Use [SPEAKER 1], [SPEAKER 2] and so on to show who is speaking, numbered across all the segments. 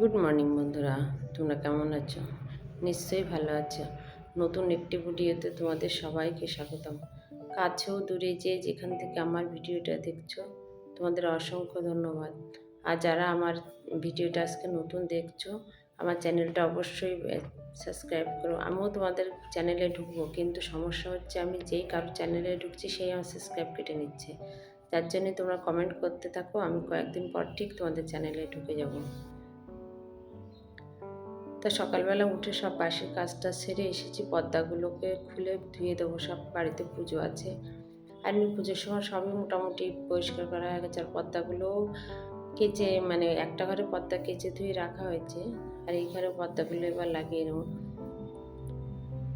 [SPEAKER 1] Good morning বন্ধুরা। তোমরা কেমন আছো? নিশ্চয়ই ভালো আছো। নতুন একটি ভিডিওতে তোমাদের সবাইকে স্বাগতম। কাছেও দূরে যে যেখান থেকে আমার ভিডিওটা দেখছ, তোমাদের অসংখ্য ধন্যবাদ। আর যারা আমার ভিডিওটা আজকে নতুন দেখছ, আমার চ্যানেলটা অবশ্যই সাবস্ক্রাইব করো। আমিও তোমাদের চ্যানেলে ঢুকবো, কিন্তু সমস্যা হচ্ছে আমি যেই কারোর চ্যানেলে ঢুকছি, সেই আমার সাবস্ক্রাইব কেটে নিচ্ছে। যার জন্যে তোমরা কমেন্ট করতে থাকো, আমি কয়েকদিন পর ঠিক তোমাদের চ্যানেলে ঢুকে যাব। তা সকালবেলা উঠে সব বাসির কাজটা সেরে এসেছি পর্দাগুলোকে খুলে ধুয়ে দেবো, সব বাড়িতে পুজো আছে। আর এমনি পুজোর সময় সবই মোটামুটি পরিষ্কার করা হয়ে গেছে, আর পর্দাগুলোও কেচে মানে একটা ঘরে পর্দা কেচে ধুয়ে রাখা হয়েছে, আর এই ঘরে পর্দাগুলো এবার লাগিয়ে নেব।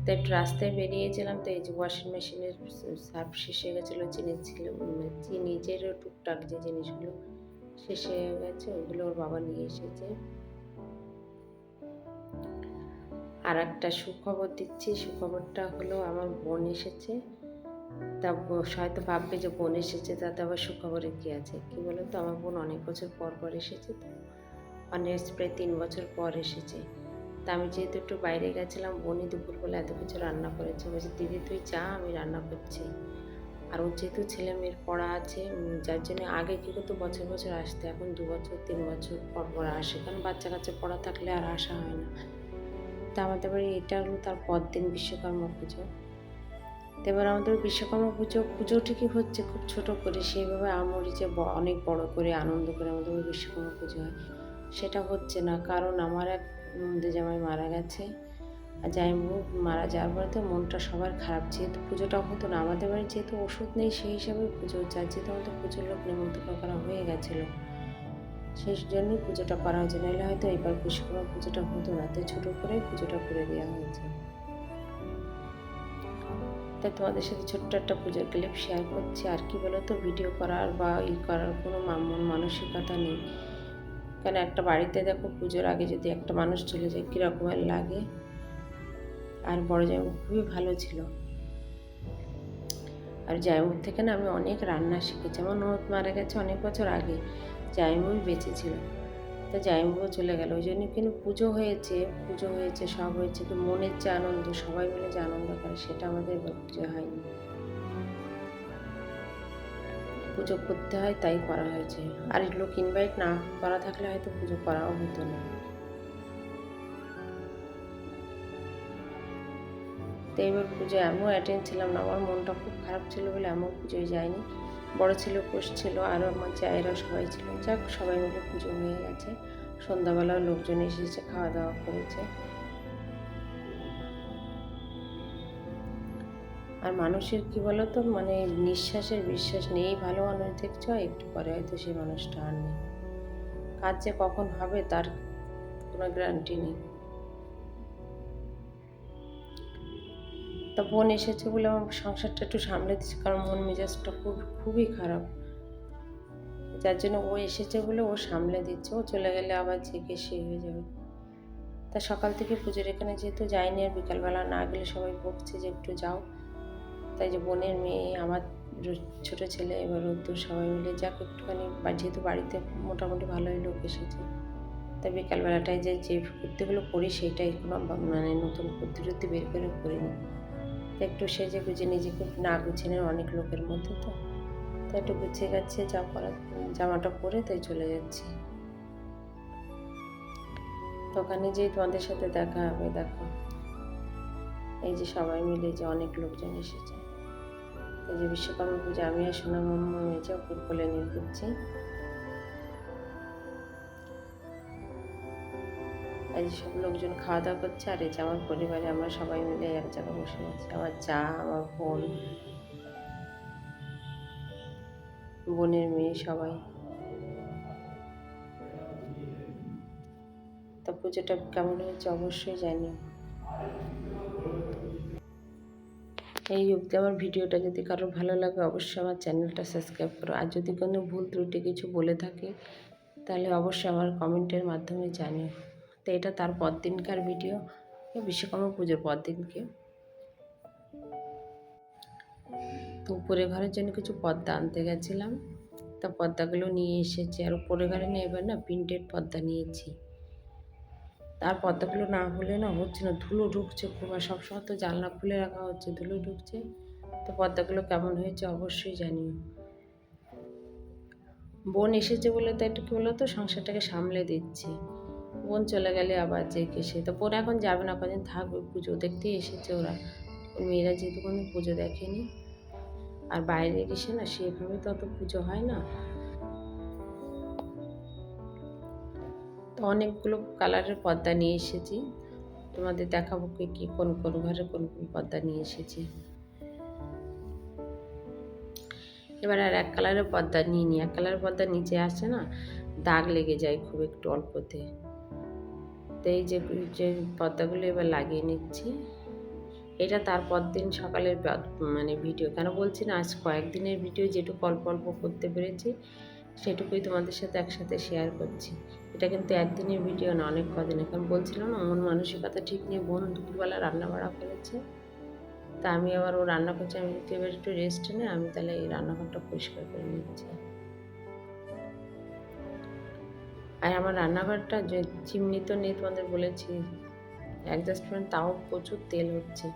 [SPEAKER 1] তো একটু রাস্তায় বেরিয়েছিলাম, তো এই যে ওয়াশিং মেশিনের সার্ফ শেষ হয়ে গেছিল চিনি ছিল চিনি যে টুকটাক যে জিনিসগুলো শেষ হয়ে গেছে, ওগুলো ওর বাবা নিয়ে এসেছে। আর একটা সুখবর দিচ্ছি। সুখবরটা হলো আমার বোন এসেছে। তা হয়তো ভাববে যে বোন এসেছে, তাতে আবার সুখবরে কী আছে? কী বলো তো আমার বোন অনেক বছর পর পর এসেছে তো। অনেক প্রায় তিন বছর পর এসেছে। তা আমি যেহেতু একটু বাইরে গেছিলাম বোনই দুপুরবেলা এত কিছু রান্না করেছে। বলছে, দিদি, তুই যা, আমি রান্না করছি। আর ওর যেহেতু ছেলে মেয়ের পড়া আছে যার জন্য আগে কী করতো? বছর বছর আসতে। এখন দু বছর, তিন বছর পর পর আসে। কারণ বাচ্চা কাচ্চা পড়া থাকলে আর আসা হয় না। তা আমাদের বাড়ি এটা হলো তার পর দিন বিশ্বকর্মা পুজো। তো এবার আমাদের বিশ্বকর্মা পুজো পুজো ঠিকই হচ্ছে? খুব ছোট করে, সেইভাবে আমরি যে অনেক বড় করে আনন্দ করে আমাদের বিশ্বকর্মা পুজো হয়। সেটা হচ্ছে না, কারণ আমার এক নন্দে জামাই মারা গেছে। আর জামাইবাবু মারা যাওয়ার পরে তো মনটা সবার খারাপ। যেহেতু পুজোটা হতো না, আমাদের বাড়ি যেহেতু ওষুধ নেই, সেই হিসাবে পুজো আর যেহেতু আমাদের পুজোর লোক নেমন্তন্ন করা হয়ে গেছিল সেই জন্যই পুজোটা করা হয়েছে। নাহলে হয়তো এবার বিশ্বকর্মা পুজোটা হতো না। তাই ছোটো করে পুজোটা করে দেওয়া হয়েছে। তাই তোমাদের সাথে ছোট্ট একটা পুজোর ক্লিপ শেয়ার করছি। আর কি বলো তো ভিডিও করার বা ই করার কোনো মন মানসিকতা নেই। কেন? একটা বাড়িতে দেখো পুজোর আগে যদি একটা মানুষ চলে যায় কীরকমের লাগে? আর বড় জামাই খুবই ভালো ছিল। আর জায়মুর থেকে না আমি অনেক রান্না শিখেছি। আমার ননদ মারা গেছে অনেক বছর আগে। জাইমুই বেঁচে ছিল। তা জাইমুও চলে গেল। ওই জন্য কিন্তু পুজো হয়েছে পুজো হয়েছে, সব হয়েছে। কিন্তু মনের যে আনন্দ, সবাই মিলে যে আনন্দ করে, সেটা আমাদের পুজো হয়নি। পুজো করতে হয়, তাই করা হয়েছে। আর লোক ইনভাইট না করা থাকলে হয়তো পুজো করাও হতো না। তো এবার পুজো এমন অ্যাটেন্ড ছিলাম না। আমার মনটা খুব খারাপ ছিল বলে এমন পুজোয় যায়নি বড় ছিল কোষ ছিল, আরও আমার চায়েরা সবাই ছিল। যাক, সবাই মিলে পুজো হয়ে গেছে। সন্ধ্যাবেলাও লোকজন এসেছে খাওয়া দাওয়া করেছে। আর মানুষের কি বলতো মানে নিঃশ্বাসের বিশ্বাস নেই। ভালো মানুষ দেখছ, একটু পরে হয়তো সেই মানুষটা আর নেই। কাজ যে কখন হবে, তার কোনো গ্যারান্টি নেই। তা বোন এসেছে বলে আমার সংসারটা একটু সামলে দিচ্ছে কারণ মন মেজাজটা খুব, খুবই খারাপ। যার জন্য ও এসেছে বলে ও সামলে দিচ্ছে, ও চলে গেলে আবার জেগে সে হয়ে যাবে। তা সকাল থেকে পুজোর এখানে যেহেতু যাইনি আর বিকালবেলা না গেলে সবাই বকছে যে একটু যাও। তাই যে বোনের মেয়ে, আমার ছোট ছেলে, এবার ওদের সবাই মিলে যাক একটুখানি। যেহেতু বাড়িতে মোটামুটি ভালোই লোক এসেছে তাই বিকালবেলাটায় যে যে কুর্তিগুলো পরি সেইটাই কোনো মানে নতুন কুর্তি টুর্তি বের করে করিনি। একটু সেজে গুজে নিজেকে না গুছিয়ে অনেক লোকের মধ্যে তো। তাই একটু গুছিয়ে যাচ্ছে যা করার জামাটা পরে তাই চলে যাচ্ছি। দোকানে যেই তোমাদের সাথে দেখা হবে, দেখো। এই যে সবাই মিলে যে অনেক লোকজন এসেছে। এই যে বিশ্বকর্মা পুজো, আমি আর সোনা মাম্মা মেজে ওপর কোলে নিয়ে ঘুরছি। এই সব লোকজন খাওয়া দাওয়া করছে আর এই যে আমার পরিবারে আমরা সবাই মিলে এক জায়গায় বসে আছি। আমার চা আমার বোন, বোনের মেয়ে সবাই। তা পুজোটা কেমন হয়েছে অবশ্যই জানি। এই অবধি আমার ভিডিওটা যদি কারোর ভালো লাগে অবশ্যই আমার চ্যানেলটা সাবস্ক্রাইব করো। আর যদি কোনো ভুল ত্রুটি কিছু বলে থাকে, তাহলে অবশ্যই আমার কমেন্টের মাধ্যমে জানিও। তো এটা তার দিনকার ভিডিও বিশ্বকর্মা পুজোর পর দিনকে তো উপরে ঘরের জন্য কিছু পর্দা আনতে গেছিলাম। তা পর্দাগুলো নিয়ে এসেছি। আর উপরে ঘরে নিয়ে এবার না প্রিন্টেড পর্দা নিয়েছি। তার পর্দাগুলো না হলে না হচ্ছে না, ধুলো ঢুকছে খুব। আর সবসময় তো জানলা খুলে রাখা হচ্ছে, ধুলো ঢুকছে। তো পর্দাগুলো কেমন হয়েছে অবশ্যই জানিও। বোন এসেছে বলে তো একটু কী বলো তো সংসারটাকে সামলে দিচ্ছি। বোন চলে গেলে আবার যে কে সে তো বোন এখন যাবে না, কদিন থাকবে পুজো দেখতে এসেছে ওরা। মেয়েরা যেহেতু কোনো পুজো দেখেনি, আর বাইরে এসে না, সেভাবে অত পুজো হয় না। তো অনেকগুলো কালারের পর্দা নিয়ে এসেছি। তোমাদের দেখাবো কি কি কোন কোন ঘরে কোন কোন পর্দা নিয়ে এসেছি। এবার আর এক কালারের পর্দা নিয়ে নি। এক কালারের পর্দা নিচে আসে না, দাগ লেগে যায় খুব একটু অল্পতে। তো এই যে যে পর্দাগুলো এবার লাগিয়ে নিচ্ছি। এটা তারপর দিন সকালের মানে ভিডিও। কেন বলছি না, আজ কয়েকদিনের ভিডিও যেটুকু অল্প অল্প করতে পেরেছি, সেটুকুই তোমাদের সাথে একসাথে শেয়ার করছি। এটা কিন্তু একদিনের ভিডিও না, অনেক কদিন। এখন বলছিলাম না, মন মানসিকতা ঠিক নিয়ে বোন দুপুরবেলা রান্না বাড়া করেছে। তা আমি আবার ও রান্না করছি, আমি একটু রেস্ট নিয়ে আমি তাহলে এই রান্নাঘরটা পরিষ্কার করে নিচ্ছি। আর আমার রান্নাঘরটা যে চিমনি তো নেই তোমাদের বলেছি অ্যাডজাস্টমেন্ট তাও প্রচুর তেল হচ্ছে।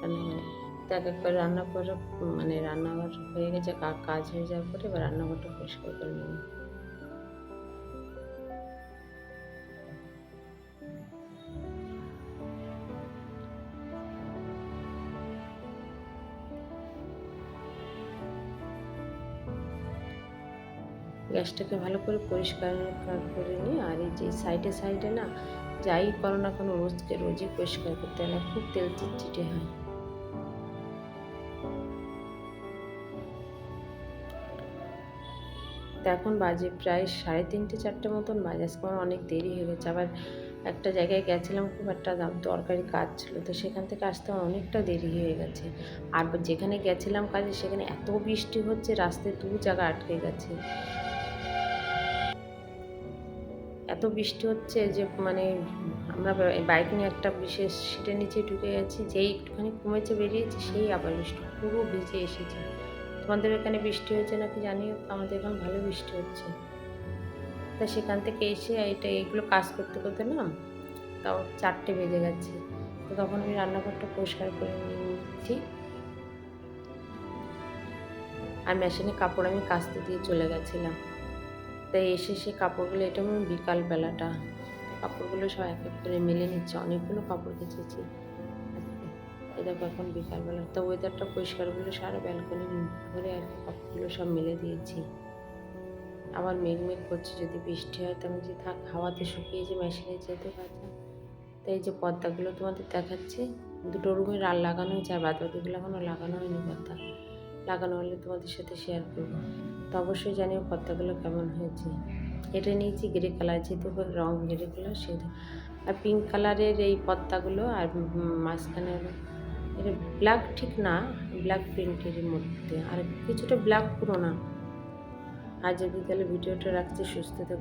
[SPEAKER 1] রান্নাঘরে এক এক করে রান্না করে মানে রান্নাঘর হয়ে গেছে কাজ হয়ে যাওয়ার পরে এবার রান্নাঘরটা পরিষ্কার করে নেব। গ্যাসটাকে ভালো করে পরিষ্কার করে নিই আর এই যে সাইডে সাইডে না যাই করো না কোনো রোজকে রোজই পরিষ্কার করতে হয় খুব তেল চিটচিটে হয়। তো এখন বাজে প্রায় সাড়ে তিনটে চারটে মতন, বাজে। আজকে আমার অনেক দেরি হয়ে গেছে, আবার একটা জায়গায় গেছিলাম, খুব একটা দাম- দরকারি কাজ ছিল, তো সেখান থেকে আসতে আমার অনেকটা দেরি হয়ে গেছে। আর যেখানে গেছিলাম কাজে, সেখানে এত বৃষ্টি হচ্ছে, রাস্তায় দু জায়গা আটকে গেছে। এত বৃষ্টি হচ্ছে যে মানে আমরা বাইক নিয়ে একটা বিশেষ সিটের নিচে ঢুকে গেছি, যেই একটুখানি কমেছে বেরিয়েছি, সেই আবার বৃষ্টি, পুরো ভিজে এসেছে। তোমাদের এখানে বৃষ্টি হয়েছে নাকি জানি আমাদের এখানে ভালো বৃষ্টি হচ্ছে। তা সেখান থেকে এসে এটা, এইগুলো কাজ করতে করতে না, তাও চারটে বেজে গেছে। তো তখন আমি রান্নাঘরটা পরিষ্কার করে নিয়ে নিচ্ছি আর মেশিনে কাপড় আমি কাচতে দিয়ে চলে গেছিলাম। তাই এসে সে কাপড়গুলো, এটা আমি বিকাল বেলাটা কাপড়গুলো সব এক এক করে মেলে নিচ্ছে। অনেকগুলো কাপড় কেচেছি। এই দেখো এখন বিকালবেলা। তো ওয়েদারটা পরিষ্কার বলে সারা ব্যালকনি ভরে আর কাপড়গুলো সব মেলে দিয়েছি। আবার মেঘ মেঘ করছে, যদি বৃষ্টি হয় তো আমি যে থাক, হাওয়াতে শুকিয়ে যে মেশিনে যেতে পারতাম তাই যে পর্দাগুলো তোমাদের দেখাচ্ছি, দুটো রুমে রাল লাগানো হয়েছে আর বাদ বাকিগুলো এখনও লাগানো হয়নি পর্দা। লাগানো হলে তোমাদের সাথে শেয়ার করব। তো অবশ্যই জানিও পর্দাগুলো কেমন হয়েছে। এটা নিয়েছি গ্রে কালার যেহেতু রং গ্রে কালার সেটা আর পিঙ্ক কালারের এই পর্দাগুলো আর মাঝখানে এটা ব্ল্যাক ঠিক না ব্ল্যাক প্রিন্টের মধ্যে। আর কিছুটা ব্ল্যাক পুরো না যদি তাহলে ভিডিওটা রাখছি, সুস্থ থেকো।